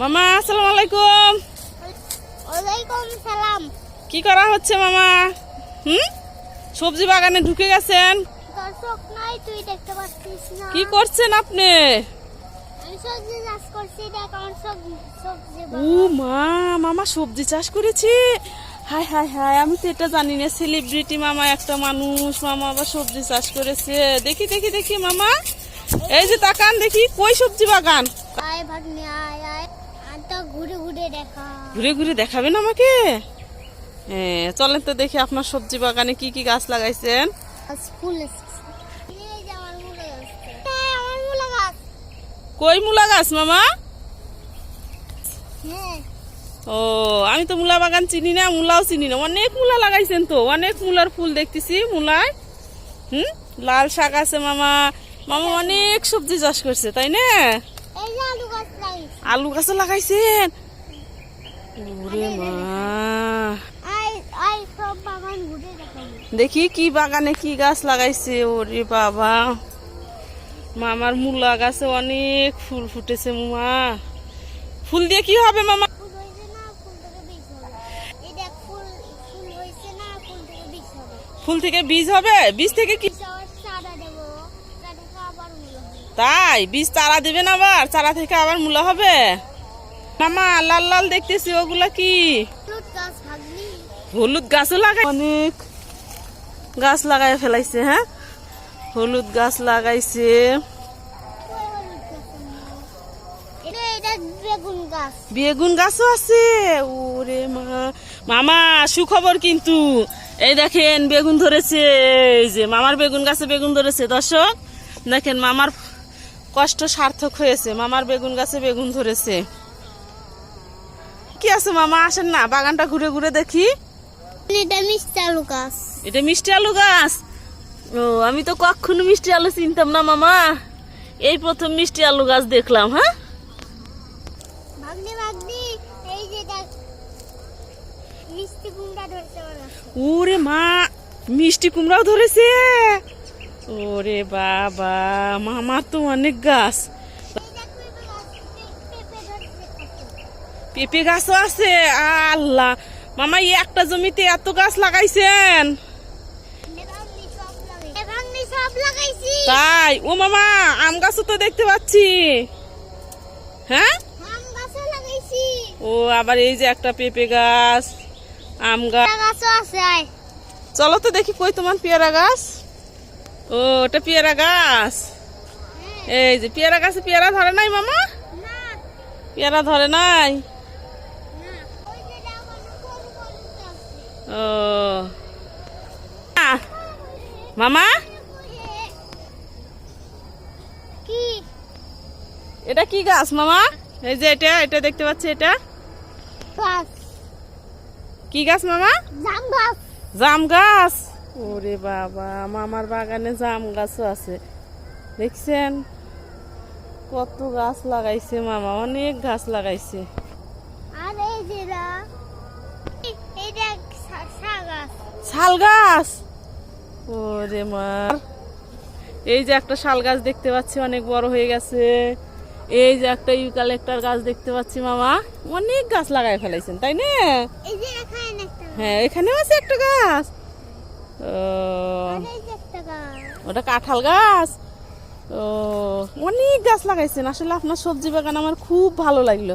মামা আসসালামু আলাইকুম। ওয়ালাইকুম সালাম। কি করা হচ্ছে মামা? হুম? সবজি বাগানে ঢুকে গেছেন? দর্শক নাই তুই দেখতে পাচ্ছিস না। কি করছেন আপনি? ও মা মামা সবজি চাষ করেছে। হাই হাই হাই আমি তো এটা জানি না সেলিব্রিটি মামা একটা মানুষ মামা আবার সবজি চাষ করেছে। দেখি দেখি দেখি মামা। এই যে তাকান দেখি কই সবজি বাগান? ঘুরে ঘুরে দেখা। ঘুরে ঘুরে দেখাবেন আমাকে? হ্যাঁ চলেন তো দেখি আপনার সবজি বাগানে কি কি গাছ লাগাইছেন। কই মূলা গাছ মামা? হ্যাঁ। ও আমি তো মূলা বাগান চিনি না মূলাও চিনি না। অনেক মূলা লাগাইছেন তো অনেক মূলার ফুল দেখতেছি মূলায়। হুম? লাল শাক আছে মামা। মামা অনেক সবজি চাষ করছে তাই না? আলু গাছ লাগাইছেন? ওরে মা। দেখি। কি বাগানে কি গাছ লাগাইছে ওরে বাবা। মামার মূলা গাছে অনেক ফুল ফুটেছে মামা। ফুল দিয়ে কি হবে মামা? ফুল থেকে বীজ হবে। বীজ থেকে কি যাওয়ার চারা দেবো চারা থেকে আবার মূল হবে তাই বীজ চারা দিবেন আবার? চারা থেকে আবার মূলা হবে? মামা লাল লাল দেখতেছি ওগুলা কি? হলুদ গাছ গাছও লাগাই অনেক গাছ লাগাই ফেলাইছে হ্যাঁ? হলুদ গাছ লাগাইছে। বেগুন গাছও আছে? ওরে মা। মামা সুখবর কিন্তু। এই দেখেন বেগুন ধরেছে। এই যে মামার বেগুন গাছে বেগুন ধরেছে। দর্শক দেখেন মামার কষ্ট সার্থক হয়েছে। মামার বেগুন গাছে বেগুন ধরেছে। কি আছে মামা? আসেন না বাগানটা ঘুরে ঘুরে দেখি। এটা মিষ্টি আলু গাছ। এটা মিষ্টি আলু গাছ? ও আমি তো কখনো মিষ্টি আলু চিনতাম না মামা। এই প্রথম মিষ্টি আলু গাছ দেখলাম হ্যাঁ? ওরে মা মিষ্টি কুমড়াও ধরেছে? ওরে বাবা মামা তো অনেক গাছ। পেঁপে গাছও আছে আল্লাহ। মামা এই একটা জমিতে এত গাছ লাগাইছেন? তাই? ও মামা আম গাছও তো দেখতে পাচ্ছি। হ্যাঁ? ও আবার এই যে একটা পেঁপে গাছ আম গাছ। চলো তো দেখি কই তোমার পেয়ারা গাছ। ও ওটা পেয়ারা গাছ। এই যে পেয়ারা গাছে পেয়ারা ধরে নাই মামা? পেয়ারা ধরে নাই? ও। মামা? কি এটা কি গাছ মামা? এই যে এটা এটা দেখতে পাচ্ছি এটা। কি গাছ মামা? জাম গাছ। জাম গাছ। ওরে বাবা মামার বাগানে জাম গাছও আছে। দেখছেন? কত গাছ লাগাইছে মামা অনেক গাছ লাগাইছে। শাল গাছ। ওরে মার এই যে একটা শাল গাছ দেখতে পাচ্ছি অনেক বড় হয়ে গেছে। এই যে একটা ইউকালেক্টার গাছ দেখতে পাচ্ছি মামা। অনেক গাছ লাগাই ফেলাইছেন তাই না? হ্যাঁ এখানেও আছে একটা গাছ। ওটা কাঁঠাল গাছ? ও অনেক গাছ লাগাইছেন। আসলে আপনার সবজি বাগান আমার খুব ভালো লাগল।